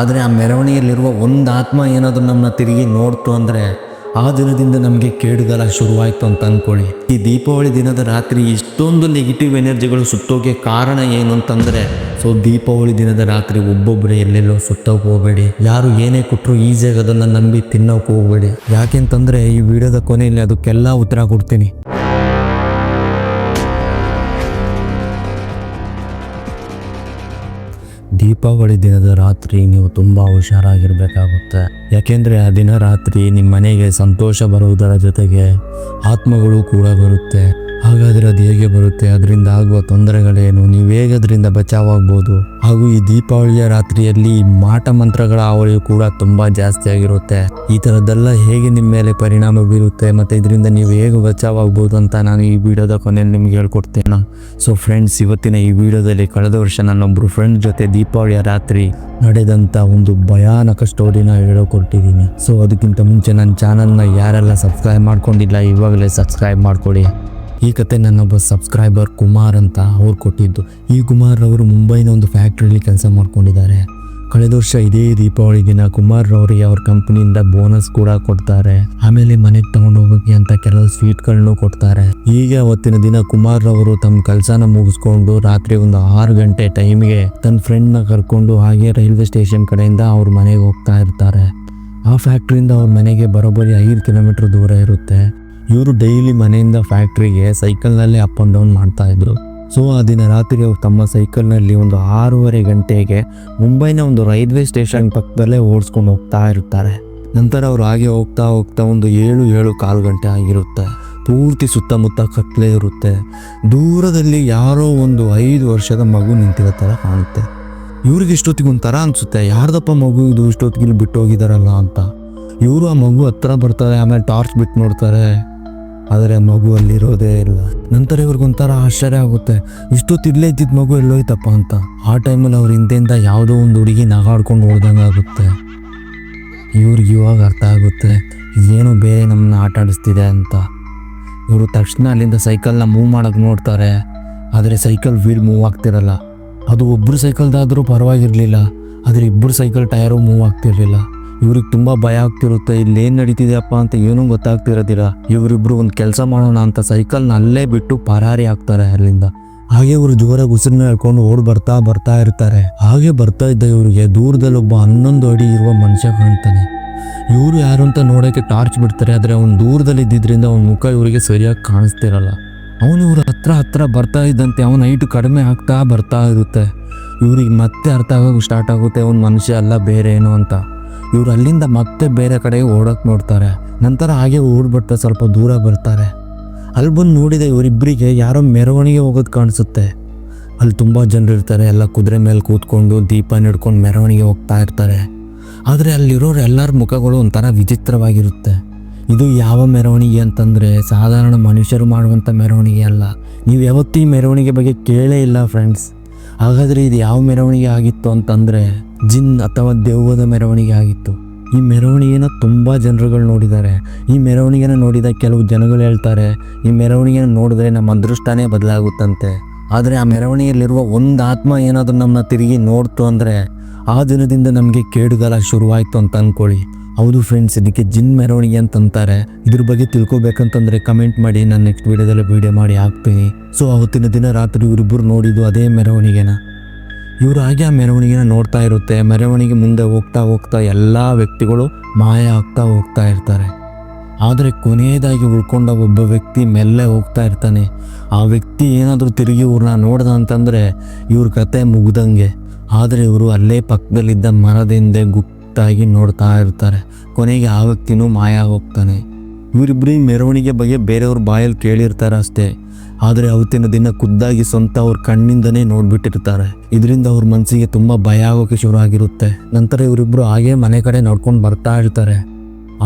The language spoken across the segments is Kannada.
ಆದರೆ ಆ ಮೆರವಣಿಗೆಯಲ್ಲಿರುವ ಒಂದು ಆತ್ಮ ಏನಾದರೂ ನಮ್ಮನ್ನ ತಿರುಗಿ ನೋಡ್ತು ಅಂದರೆ ಆ ದಿನದಿಂದ ನಮಗೆ ಕೇಡುಗಾಲ ಶುರುವಾಯಿತು ಅಂತ ಅಂದ್ಕೊಳ್ಳಿ ಈ ದೀಪಾವಳಿ ದಿನದ ರಾತ್ರಿ ಇಷ್ಟೊಂದು ನೆಗೆಟಿವ್ ಎನರ್ಜಿಗಳು ಸುತ್ತೋಕೆ ಕಾರಣ ಏನು ಅಂತಂದರೆ, ಸೊ ದೀಪಾವಳಿ ದಿನದ ರಾತ್ರಿ ಒಬ್ಬೊಬ್ಬರೇ ಎಲ್ಲೆಲ್ಲೋ ಸುತ್ತೋಕೆ ಹೋಗಬೇಡಿ. ಯಾರು ಏನೇ ಕೊಟ್ಟರು ಈಸಿಯಾಗಿ ಅದನ್ನು ನಂಬಿ ತಿನ್ನೋಕೆ ಹೋಗಬೇಡಿ. ಯಾಕೆಂತಂದರೆ ಈ ವಿಡಿಯೋದ ಕೊನೆಯಲ್ಲಿ ಅದಕ್ಕೆಲ್ಲ ಉತ್ತರ ಕೊಡ್ತೀನಿ. ದೀಪಾವಳಿ ದಿನದ ರಾತ್ರಿ ನೀವು ತುಂಬ ಹುಷಾರಾಗಿರ್ಬೇಕಾಗುತ್ತೆ. ಯಾಕೆಂದರೆ ಆ ದಿನ ರಾತ್ರಿ ನಿಮ್ಮ ಮನೆಗೆ ಸಂತೋಷ ಬರುವುದರ ಜೊತೆಗೆ ಆತ್ಮಗಳು ಕೂಡ ಬರುತ್ತೆ. ಹಾಗಾದರೆ ಅದು ಹೇಗೆ ಬರುತ್ತೆ? ಅದರಿಂದ ಆಗುವ ತೊಂದರೆಗಳೇನು? ನೀವು ಹೇಗೆ ಅದರಿಂದ ಬಚಾವಾಗ್ಬೋದು? ಹಾಗೂ ಈ ದೀಪಾವಳಿಯ ರಾತ್ರಿಯಲ್ಲಿ ಮಾಟ ಮಂತ್ರಗಳ ಅವಳಿ ಕೂಡ ತುಂಬ ಜಾಸ್ತಿ ಆಗಿರುತ್ತೆ. ಈ ಥರದ್ದೆಲ್ಲ ಹೇಗೆ ನಿಮ್ಮ ಮೇಲೆ ಪರಿಣಾಮ ಬೀರುತ್ತೆ? ಮತ್ತು ಇದರಿಂದ ನೀವು ಹೇಗೆ ಬಚಾವಾಗ್ಬೋದು ಅಂತ ನಾನು ಈ ವಿಡಿಯೋದ ಕೊನೆಯಲ್ಲಿ ನಿಮ್ಗೆ ಹೇಳ್ಕೊಡ್ತೇನೆ. ಸೊ ಫ್ರೆಂಡ್ಸ್ ಇವತ್ತಿನ ಈ ವಿಡಿಯೋದಲ್ಲಿ ಕಳೆದ ವರ್ಷ ನನ್ನೊಬ್ಬರು ಫ್ರೆಂಡ್ ಜೊತೆ ದೀಪಾವಳಿಯ ರಾತ್ರಿ ನಡೆದಂಥ ಒಂದು ಭಯಾನಕ ಸ್ಟೋರಿನ ಹೇಳಿಕೊಟ್ಟಿದ್ದೀನಿ. ಸೊ ಅದಕ್ಕಿಂತ ಮುಂಚೆ ನನ್ನ ಚಾನಲ್ನ ಯಾರೆಲ್ಲ ಸಬ್ಸ್ಕ್ರೈಬ್ ಮಾಡ್ಕೊಂಡಿಲ್ಲ, ಇವಾಗಲೇ ಸಬ್ಸ್ಕ್ರೈಬ್ ಮಾಡ್ಕೊಳ್ಳಿ. ಈ ಕತೆ ನನ್ನೊಬ್ಬ ಸಬ್ಸ್ಕ್ರೈಬರ್ ಕುಮಾರ್ ಅಂತ ಅವ್ರು ಕೊಟ್ಟಿದ್ದು. ಈ ಕುಮಾರ್ ಅವರು ಮುಂಬೈನ ಒಂದು ಫ್ಯಾಕ್ಟ್ರಿಯಲ್ಲಿ ಕೆಲಸ ಮಾಡ್ಕೊಂಡಿದ್ದಾರೆ. ಕಳೆದ ವರ್ಷ ಇದೇ ದೀಪಾವಳಿ ದಿನ ಕುಮಾರ್ ಅವರಿಗೆ ಅವ್ರ ಕಂಪನಿಯಿಂದ ಬೋನಸ್ ಕೂಡ ಕೊಡ್ತಾರೆ. ಆಮೇಲೆ ಮನೆಗೆ ತಗೊಂಡು ಹೋಗಕ್ಕೆ ಅಂತ ಕೆಲವು ಸ್ವೀಟ್ಗಳನ್ನು ಕೊಡ್ತಾರೆ. ಈಗ ಅವತ್ತಿನ ದಿನ ಕುಮಾರ್ ಅವರು ತಮ್ಮ ಕೆಲಸನ ಮುಗಿಸ್ಕೊಂಡು ರಾತ್ರಿ ಒಂದು ಆರು ಗಂಟೆ ಟೈಮ್ಗೆ ತನ್ನ ಫ್ರೆಂಡ್ನ ಕರ್ಕೊಂಡು ಹಾಗೆ ರೈಲ್ವೆ ಸ್ಟೇಷನ್ ಕಡೆಯಿಂದ ಅವ್ರ ಮನೆಗೆ ಹೋಗ್ತಾ ಇರ್ತಾರೆ. ಆ ಫ್ಯಾಕ್ಟ್ರಿಯಿಂದ ಅವ್ರ ಮನೆಗೆ ಬರೋಬ್ಬರಿ ಐದು ಕಿಲೋಮೀಟರ್ ದೂರ ಇರುತ್ತೆ. ಇವರು ಡೈಲಿ ಮನೆಯಿಂದ ಫ್ಯಾಕ್ಟ್ರಿಗೆ ಸೈಕಲ್ನಲ್ಲೇ ಅಪ್ ಆ್ಯಂಡ್ ಡೌನ್ ಮಾಡ್ತಾ ಇದ್ರು. ಸೊ ಆ ದಿನ ರಾತ್ರಿ ಅವರು ತಮ್ಮ ಸೈಕಲ್ನಲ್ಲಿ ಒಂದು ಆರೂವರೆ ಗಂಟೆಗೆ ಮುಂಬೈನ ಒಂದು ರೈಲ್ವೆ ಸ್ಟೇಷನ್ ಪಕ್ಕದಲ್ಲೇ ಓಡಿಸ್ಕೊಂಡು ಹೋಗ್ತಾ ಇರ್ತಾರೆ. ನಂತರ ಅವ್ರು ಹಾಗೆ ಹೋಗ್ತಾ ಹೋಗ್ತಾ ಒಂದು ಏಳು ಏಳು ಕಾಲು ಗಂಟೆ ಆಗಿರುತ್ತೆ. ಪೂರ್ತಿ ಸುತ್ತಮುತ್ತ ಕತ್ಲೆ ಇರುತ್ತೆ. ದೂರದಲ್ಲಿ ಯಾರೋ ಒಂದು ಐದು ವರ್ಷದ ಮಗು ನಿಂತಿರೋ ಥರ ಕಾಣುತ್ತೆ. ಇವ್ರಿಗೆ ಇಷ್ಟೊತ್ತಿಗೆ ಒಂಥರ ಅನ್ಸುತ್ತೆ, ಯಾರ್ದಪ್ಪ ಮಗು ಇದು ಇಷ್ಟೊತ್ತಿಗೆ ಇಲ್ಲಿ ಬಿಟ್ಟು ಹೋಗಿದಾರಲ್ಲ ಅಂತ. ಇವರು ಆ ಮಗು ಹತ್ರ ಬರ್ತಾರೆ, ಆಮೇಲೆ ಟಾರ್ಚ್ ಬಿಟ್ಟು ನೋಡ್ತಾರೆ. ಆದರೆ ಮಗು ಅಲ್ಲಿರೋದೇ ಇಲ್ಲ. ನಂತರ ಇವ್ರಿಗೊಂಥರ ಆಶ್ಚರ್ಯ ಆಗುತ್ತೆ. ಇಷ್ಟೊತ್ತು ಇಲ್ಲೇ ಇದ್ದಿದ್ದ ಮಗು ಎಲ್ಲೋಯ್ತಪ್ಪ ಅಂತ. ಆ ಟೈಮಲ್ಲಿ ಅವ್ರ ಹಿಂದೆಯಿಂದ ಯಾವುದೋ ಒಂದು ಹುಡುಗಿ ನಗಾಡ್ಕೊಂಡು ಹೋದಂಗೆ ಆಗುತ್ತೆ. ಇವ್ರಿಗೆ ಇವಾಗ ಅರ್ಥ ಆಗುತ್ತೆ, ಇದೇನೋ ಬೇರೆ ನಮ್ಮನ್ನ ಆಟ ಆಡಿಸ್ತಿದೆ ಅಂತ. ಇವರು ತಕ್ಷಣ ಅಲ್ಲಿಂದ ಸೈಕಲ್ನ ಮೂವ್ ಮಾಡೋಕ್ಕೆ ನೋಡ್ತಾರೆ, ಆದರೆ ಸೈಕಲ್ ವೀಲ್ ಮೂವ್ ಆಗ್ತಿರಲ್ಲ. ಅದು ಒಬ್ಬರು ಸೈಕಲ್ದಾದರೂ ಪರವಾಗಿರಲಿಲ್ಲ, ಆದರೆ ಇಬ್ಬರು ಸೈಕಲ್ ಟಯರು ಮೂವ್ ಆಗ್ತಿರ್ಲಿಲ್ಲ. ಇವ್ರಿಗೆ ತುಂಬ ಭಯ ಆಗ್ತಿರುತ್ತೆ, ಇಲ್ಲಿ ಏನು ನಡೀತಿದೆಯಪ್ಪ ಅಂತ ಏನೂ ಗೊತ್ತಾಗ್ತಿರೋದಿಲ್ಲ. ಇವರಿಬ್ರು ಒಂದು ಕೆಲಸ ಮಾಡೋಣ ಅಂತ ಸೈಕಲ್ನ ಅಲ್ಲೇ ಬಿಟ್ಟು ಪರಾರಿ ಆಗ್ತಾರೆ ಅಲ್ಲಿಂದ. ಹಾಗೆ ಇವರು ಜೋರಾಗಿ ಉಸಿರನ್ನ ಹೇಳ್ಕೊಂಡು ಓಡ್ ಬರ್ತಾ ಬರ್ತಾ ಇರ್ತಾರೆ. ಹಾಗೆ ಬರ್ತಾ ಇದ್ದ ಇವರಿಗೆ ದೂರದಲ್ಲಿ ಒಬ್ಬ ಹನ್ನೊಂದು ಅಡಿ ಇರುವ ಮನುಷ್ಯ ಕಾಣ್ತಾನೆ. ಇವರು ಯಾರು ಅಂತ ನೋಡೋಕ್ಕೆ ಟಾರ್ಚ್ ಬಿಡ್ತಾರೆ, ಆದರೆ ಅವ್ನು ದೂರದಲ್ಲಿ ಇದ್ದಿದ್ದರಿಂದ ಅವನ ಮುಖ ಇವರಿಗೆ ಸರಿಯಾಗಿ ಕಾಣಿಸ್ತಿರಲ್ಲ. ಅವನು ಇವ್ರ ಹತ್ರ ಹತ್ರ ಬರ್ತಾ ಇದ್ದಂತೆ ಅವನ ಹೈಟು ಕಡಿಮೆ ಆಗ್ತಾ ಬರ್ತಾ ಇರುತ್ತೆ. ಇವ್ರಿಗೆ ಮತ್ತೆ ಅರ್ಥ ಆಗೋಕೆ ಸ್ಟಾರ್ಟ್ ಆಗುತ್ತೆ, ಅವ್ನ ಮನುಷ್ಯ ಅಲ್ಲ ಬೇರೆ ಏನು ಅಂತ. ಇವ್ರು ಅಲ್ಲಿಂದ ಮತ್ತೆ ಬೇರೆ ಕಡೆ ಓಡೋಕೆ ನೋಡ್ತಾರೆ. ನಂತರ ಹಾಗೆ ಓಡ್ಬಿಟ್ಟು ಸ್ವಲ್ಪ ದೂರ ಬರ್ತಾರೆ. ಅಲ್ಲಿ ಬಂದು ನೋಡಿದ ಇವರಿಬ್ಬರಿಗೆ ಯಾರೋ ಮೆರವಣಿಗೆ ಹೋಗೋದು ಕಾಣಿಸುತ್ತೆ. ಅಲ್ಲಿ ತುಂಬ ಜನರು ಇರ್ತಾರೆ, ಎಲ್ಲ ಕುದುರೆ ಮೇಲೆ ಕೂತ್ಕೊಂಡು ದೀಪ ಹಿಡ್ಕೊಂಡು ಮೆರವಣಿಗೆ ಹೋಗ್ತಾ ಇರ್ತಾರೆ. ಆದರೆ ಅಲ್ಲಿರೋರು ಎಲ್ಲರ ಮುಖಗಳು ಒಂಥರ ವಿಚಿತ್ರವಾಗಿರುತ್ತೆ. ಇದು ಯಾವ ಮೆರವಣಿಗೆ ಅಂತಂದರೆ ಸಾಧಾರಣ ಮನುಷ್ಯರು ಮಾಡುವಂಥ ಮೆರವಣಿಗೆ ಅಲ್ಲ. ನೀವು ಯಾವತ್ತೂ ಈ ಮೆರವಣಿಗೆ ಬಗ್ಗೆ ಕೇಳೇ ಇಲ್ಲ ಫ್ರೆಂಡ್ಸ್ ಹಾಗಾದರೆ ಇದು ಯಾವ ಮೆರವಣಿಗೆ ಆಗಿತ್ತು ಅಂತಂದರೆ ಜಿನ್ ಅಥವಾ ದೆವ್ವದ ಮೆರವಣಿಗೆ ಆಗಿತ್ತು. ಈ ಮೆರವಣಿಗೆನ ತುಂಬ ಜನರುಗಳು ನೋಡಿದ್ದಾರೆ. ಈ ಮೆರವಣಿಗೆನ ನೋಡಿದ ಕೆಲವು ಜನಗಳು ಹೇಳ್ತಾರೆ, ಈ ಮೆರವಣಿಗೆನ ನೋಡಿದ್ರೆ ನಮ್ಮ ಅದೃಷ್ಟನೇ ಬದಲಾಗುತ್ತಂತೆ. ಆದರೆ ಆ ಮೆರವಣಿಗೆಯಲ್ಲಿರುವ ಒಂದು ಆತ್ಮ ಏನಾದರೂ ನಮ್ಮನ್ನ ತಿರುಗಿ ನೋಡ್ತು ಅಂದರೆ ಆ ದಿನದಿಂದ ನಮಗೆ ಕೇಡುಗಾಲ ಶುರುವಾಯಿತು ಅಂತ ಅಂದ್ಕೊಳ್ಳಿ ಹೌದು ಫ್ರೆಂಡ್ಸ್ ಇದಕ್ಕೆ ಜಿನ್ ಮೆರವಣಿಗೆ ಅಂತಂತಾರೆ. ಇದ್ರ ಬಗ್ಗೆ ತಿಳ್ಕೊಬೇಕಂತಂದ್ರೆ ಕಮೆಂಟ್ ಮಾಡಿ, ನಾನು ನೆಕ್ಸ್ಟ್ ವಿಡಿಯೋದಲ್ಲಿ ವಿಡಿಯೋ ಮಾಡಿ ಹಾಕ್ತೀನಿ. ಸೊ ಅವತ್ತಿನ ದಿನ ರಾತ್ರಿ ಇವರಿಬ್ಬರು ನೋಡಿದ್ದು ಅದೇ ಮೆರವಣಿಗೆನ. ಇವರು ಹಾಗೆ ಆ ಮೆರವಣಿಗೆನ ನೋಡ್ತಾ ಇರುತ್ತೆ. ಮೆರವಣಿಗೆ ಮುಂದೆ ಹೋಗ್ತಾ ಹೋಗ್ತಾ ಎಲ್ಲ ವ್ಯಕ್ತಿಗಳು ಮಾಯ ಆಗ್ತಾ ಹೋಗ್ತಾ ಇರ್ತಾರೆ. ಆದರೆ ಕೊನೆಯದಾಗಿ ಉಳ್ಕೊಂಡ ಒಬ್ಬ ವ್ಯಕ್ತಿ ಮೆಲ್ಲೆ ಹೋಗ್ತಾ ಇರ್ತಾನೆ. ಆ ವ್ಯಕ್ತಿ ಏನಾದರೂ ತಿರುಗಿ ಇವ್ರನ್ನ ನೋಡ್ದ ಅಂತಂದರೆ ಇವ್ರ ಕತೆ ಮುಗ್ದಂಗೆ. ಆದರೆ ಇವರು ಅಲ್ಲೇ ಪಕ್ಕದಲ್ಲಿದ್ದ ಮರದಿಂದ ಹಿಂದೆ ಗುಪ್ತಾಗಿ ನೋಡ್ತಾ ಇರ್ತಾರೆ. ಕೊನೆಗೆ ಆ ವ್ಯಕ್ತಿನೂ ಮಾಯ ಹೋಗ್ತಾನೆ. ಇವರಿಬ್ಬರಿ ಮೆರವಣಿಗೆ ಬಗ್ಗೆ ಬೇರೆಯವ್ರ ಬಾಯಲ್ಲಿ ಕೇಳಿರ್ತಾರೆ ಅಷ್ಟೇ. ಆದರೆ ಅವತ್ತಿನ ದಿನ ಖುದ್ದಾಗಿ ಸ್ವಂತ ಅವ್ರ ಕಣ್ಣಿಂದನೇ ನೋಡ್ಬಿಟ್ಟಿರ್ತಾರೆ. ಇದರಿಂದ ಅವ್ರ ಮನಸ್ಸಿಗೆ ತುಂಬ ಭಯ ಆಗೋಕೆ ಶುರು ಆಗಿರುತ್ತೆ. ನಂತರ ಇವರಿಬ್ಬರು ಹಾಗೆ ಮನೆ ಕಡೆ ನಡ್ಕೊಂಡು ಬರ್ತಾ ಇರ್ತಾರೆ.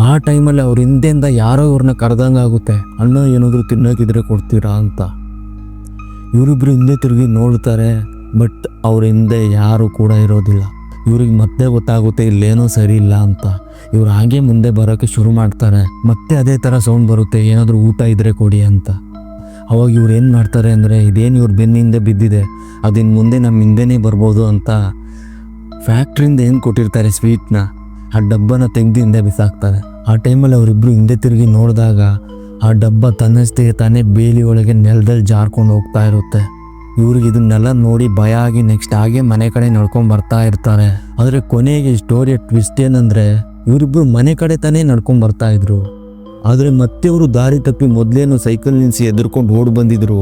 ಆ ಟೈಮಲ್ಲಿ ಅವ್ರ ಹಿಂದೆಯಿಂದ ಯಾರೋ ಇವ್ರನ್ನ ಕರೆದಂಗೆ ಆಗುತ್ತೆ ಅಣ್ಣ ಏನಾದರೂ ತಿನ್ನೋಕಿದ್ರೆ ಕೊಡ್ತೀರಾ ಅಂತ. ಇವರಿಬ್ಬರು ಹಿಂದೆ ತಿರುಗಿ ನೋಡ್ತಾರೆ, ಬಟ್ ಅವ್ರ ಹಿಂದೆ ಯಾರು ಕೂಡ ಇರೋದಿಲ್ಲ. ಇವ್ರಿಗೆ ಮತ್ತೆ ಗೊತ್ತಾಗುತ್ತೆ ಇಲ್ಲೇನೋ ಸರಿ ಇಲ್ಲ ಅಂತ. ಇವ್ರು ಹಾಗೆ ಮುಂದೆ ಬರೋಕ್ಕೆ ಶುರು ಮಾಡ್ತಾರೆ. ಮತ್ತೆ ಅದೇ ಥರ ಸೌಂಡ್ ಬರುತ್ತೆ. ಏನಾದರೂ ಊಟ ಇದ್ದರೆ ಕೊಡಿ ಅಂತ. ಅವಾಗ ಇವ್ರು ಏನು ಮಾಡ್ತಾರೆ ಅಂದರೆ, ಇದೇನು ಇವ್ರ ಬೆನ್ನಿಂದ ಬಿದ್ದಿದೆ ಅದಿನ್ನು ಮುಂದೆ ನಮ್ಮ ಹಿಂದೆನೇ ಬರ್ಬೋದು ಅಂತ ಫ್ಯಾಕ್ಟ್ರಿಯಿಂದ ಏನು ಕೊಟ್ಟಿರ್ತಾರೆ ಸ್ವೀಟ್ನ ಆ ಡಬ್ಬನ ತೆಗೆದು ಹಿಂದೆ ಬಿಸಾಕ್ತಾರೆ. ಆ ಟೈಮಲ್ಲಿ ಅವರಿಬ್ಬರು ಹಿಂದೆ ತಿರುಗಿ ನೋಡಿದಾಗ, ಆ ಡಬ್ಬ ತನ್ನಷ್ಟೇ ತಾನೇ ಬೇಲಿ ಒಳಗೆ ನೆಲದಲ್ಲಿ ಜಾರ್ಕೊಂಡು ಹೋಗ್ತಾ ಇರುತ್ತೆ. ಇವ್ರಿಗೆ ಇದನ್ನೆಲ್ಲ ನೋಡಿ ಭಯ ಆಗಿ ನೆಕ್ಸ್ಟ್ ಹಾಗೆ ಮನೆ ಕಡೆ ನಡ್ಕೊಂಡು ಬರ್ತಾ ಇರ್ತಾರೆ. ಆದರೆ ಕೊನೆಗೆ ಸ್ಟೋರಿಯ ಟ್ವಿಸ್ಟ್ ಏನಂದ್ರೆ ಇವರಿಬ್ಬರು ಮನೆ ಕಡೆ ತಾನೇ ನಡ್ಕೊಂಡು ಬರ್ತಾ ಇದ್ರು. ಆದರೆ ಮತ್ತೆ ಅವರು ದಾರಿ ತಪ್ಪಿ ಮೊದಲೇನು ಸೈಕಲ್ ನಿಲ್ಲಿಸಿ ಎದುರ್ಕೊಂಡು ಓಡ್ ಬಂದಿದ್ರು.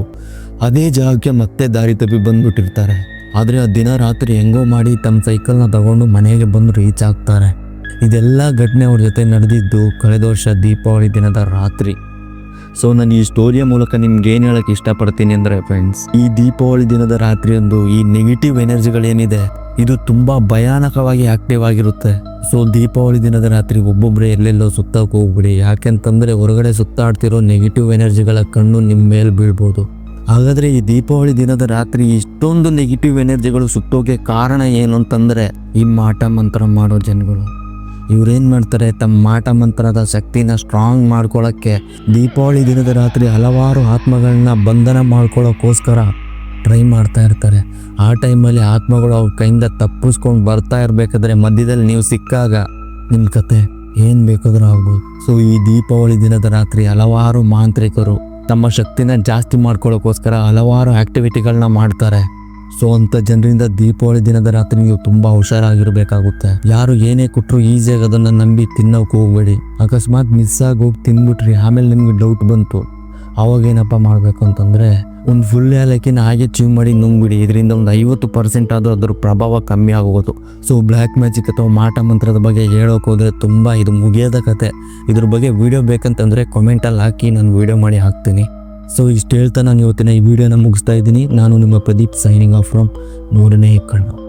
ಅದೇ ಜಾಗಕ್ಕೆ ಮತ್ತೆ ದಾರಿ ತಪ್ಪಿ ಬಂದ್ಬಿಟ್ಟಿರ್ತಾರೆ. ಆದರೆ ಆ ದಿನ ರಾತ್ರಿ ಹೆಂಗೋ ಮಾಡಿ ತಮ್ಮ ಸೈಕಲ್ನ ತಗೊಂಡು ಮನೆಗೆ ಬಂದು ರೀಚ್ ಆಗ್ತಾರೆ. ಇದೆಲ್ಲ ಘಟನೆ ಅವ್ರ ಜೊತೆ ನಡೆದಿದ್ದು ಕಳೆದ ವರ್ಷ ದೀಪಾವಳಿ ದಿನದ ರಾತ್ರಿ. ಸೊ ನಾನು ಈ ಸ್ಟೋರಿಯ ಮೂಲಕ ನಿಮ್ಗೆ ಏನು ಹೇಳಕ್ಕೆ ಇಷ್ಟಪಡ್ತೀನಿ ಅಂದರೆ ಫ್ರೆಂಡ್ಸ್ ಈ ದೀಪಾವಳಿ ದಿನದ ರಾತ್ರಿಯಂದು ಈ ನೆಗೆಟಿವ್ ಎನರ್ಜಿಗಳೇನಿದೆ, ಇದು ತುಂಬ ಭಯಾನಕವಾಗಿ ಆಕ್ಟಿವ್ ಆಗಿರುತ್ತೆ. ಸೊ ದೀಪಾವಳಿ ದಿನದ ರಾತ್ರಿ ಒಬ್ಬೊಬ್ಬರೇ ಎಲ್ಲೆಲ್ಲೋ ಸುತ್ತಕ್ಕೆ ಹೋಗ್ಬಿಡಿ. ಯಾಕೆಂತಂದ್ರೆ ಹೊರಗಡೆ ಸುತ್ತಾಡ್ತಿರೋ ನೆಗೆಟಿವ್ ಎನರ್ಜಿಗಳ ಕಣ್ಣು ನಿಮ್ಮ ಮೇಲೆ ಬೀಳ್ಬೋದು. ಹಾಗಾದರೆ ಈ ದೀಪಾವಳಿ ದಿನದ ರಾತ್ರಿ ಇಷ್ಟೊಂದು ನೆಗೆಟಿವ್ ಎನರ್ಜಿಗಳು ಸುತ್ತೋಕೆ ಕಾರಣ ಏನು ಅಂತಂದರೆ, ಈ ಮಾಟ ಮಂತ್ರ ಮಾಡೋ ಜನಗಳು. ಇವ್ರೇನು ಮಾಡ್ತಾರೆ, ತಮ್ಮ ಮಾಟ ಮಂತ್ರದ ಶಕ್ತಿನ ಸ್ಟ್ರಾಂಗ್ ಮಾಡ್ಕೊಳ್ಳೋಕ್ಕೆ ದೀಪಾವಳಿ ದಿನದ ರಾತ್ರಿ ಹಲವಾರು ಆತ್ಮಗಳನ್ನ ಬಂಧನ ಮಾಡ್ಕೊಳ್ಳೋಕ್ಕೋಸ್ಕರ ಟ್ರೈ ಮಾಡ್ತಾ ಇರ್ತಾರೆ. ಆ ಟೈಮಲ್ಲಿ ಆತ್ಮಗಳು ಅವ್ರ ಕೈಯಿಂದ ತಪ್ಪಿಸ್ಕೊಂಡು ಬರ್ತಾ ಇರಬೇಕಾದ್ರೆ ಮಧ್ಯದಲ್ಲಿ ನೀವು ಸಿಕ್ಕಾಗ ನಿಮ್ಮ ಕತೆ ಏನು ಬೇಕಾದ್ರೂ ಆಗ್ಬೋದು. ಸೊ ಈ ದೀಪಾವಳಿ ದಿನದ ರಾತ್ರಿ ಹಲವಾರು ಮಾಂತ್ರಿಕರು ತಮ್ಮ ಶಕ್ತಿನ ಜಾಸ್ತಿ ಮಾಡ್ಕೊಳ್ಳೋಕ್ಕೋಸ್ಕರ ಹಲವಾರು ಆ್ಯಕ್ಟಿವಿಟಿಗಳನ್ನ ಮಾಡ್ತಾರೆ. ಸೊ ಅಂತ ಜನರಿಂದ ದೀಪಾವಳಿ ದಿನದ ರಾತ್ರಿ ನೀವು ತುಂಬಾ ಹುಷಾರಾಗಿರ್ಬೇಕಾಗುತ್ತೆ. ಯಾರು ಏನೇ ಕೊಟ್ಟರು ಈಸಿಯಾಗಿ ಅದನ್ನು ನಂಬಿ ತಿನ್ನೋಕೆ ಹೋಗ್ಬೇಡಿ. ಅಕಸ್ಮಾತ್ ಮಿಸ್ ಆಗಿ ಹೋಗಿ ತಿಂದ್ಬಿಟ್ರಿ ಆಮೇಲೆ ನಿಮ್ಗೆ ಡೌಟ್ ಬಂತು. ಅವಾಗ ಏನಪ್ಪ ಮಾಡಬೇಕು ಅಂತಂದರೆ, ಒಂದು ಫುಲ್ ಏಲಕ್ಕಿನ ಹಾಗೆ ಚೀವ್ ಮಾಡಿ ನುಂಗ್ಬಿಡಿ. ಇದರಿಂದ ಒಂದು ಐವತ್ತು ಪರ್ಸೆಂಟ್ ಆದರೂ ಅದ್ರ ಪ್ರಭಾವ ಕಮ್ಮಿ ಆಗೋದು. ಸೊ ಬ್ಲ್ಯಾಕ್ ಮ್ಯಾಜಿಕ್ ಅಥವಾ ಮಾಟ ಮಂತ್ರದ ಬಗ್ಗೆ ಹೇಳೋಕೆ ಹೋದರೆ ತುಂಬ ಇದು ಮುಗಿಯೋದ ಕತೆ. ಇದ್ರ ಬಗ್ಗೆ ವಿಡಿಯೋ ಬೇಕಂತಂದರೆ ಕಮೆಂಟಲ್ಲಿ ಹಾಕಿ, ನಾನು ವಿಡಿಯೋ ಮಾಡಿ ಹಾಕ್ತೀನಿ. ಸೊ ಇಷ್ಟು ಹೇಳ್ತಾ ನಾನು ಇವತ್ತಿನ ಈ ವಿಡಿಯೋನ ಮುಗಿಸ್ತಾ ಇದ್ದೀನಿ. ನಾನು ನಿಮ್ಮ ಪ್ರದೀಪ್ ಸೈನಿಂಗ್ ಆಫ್ ಫ್ರಮ್ ಮೂರನೇ ಕಣ್ಣು.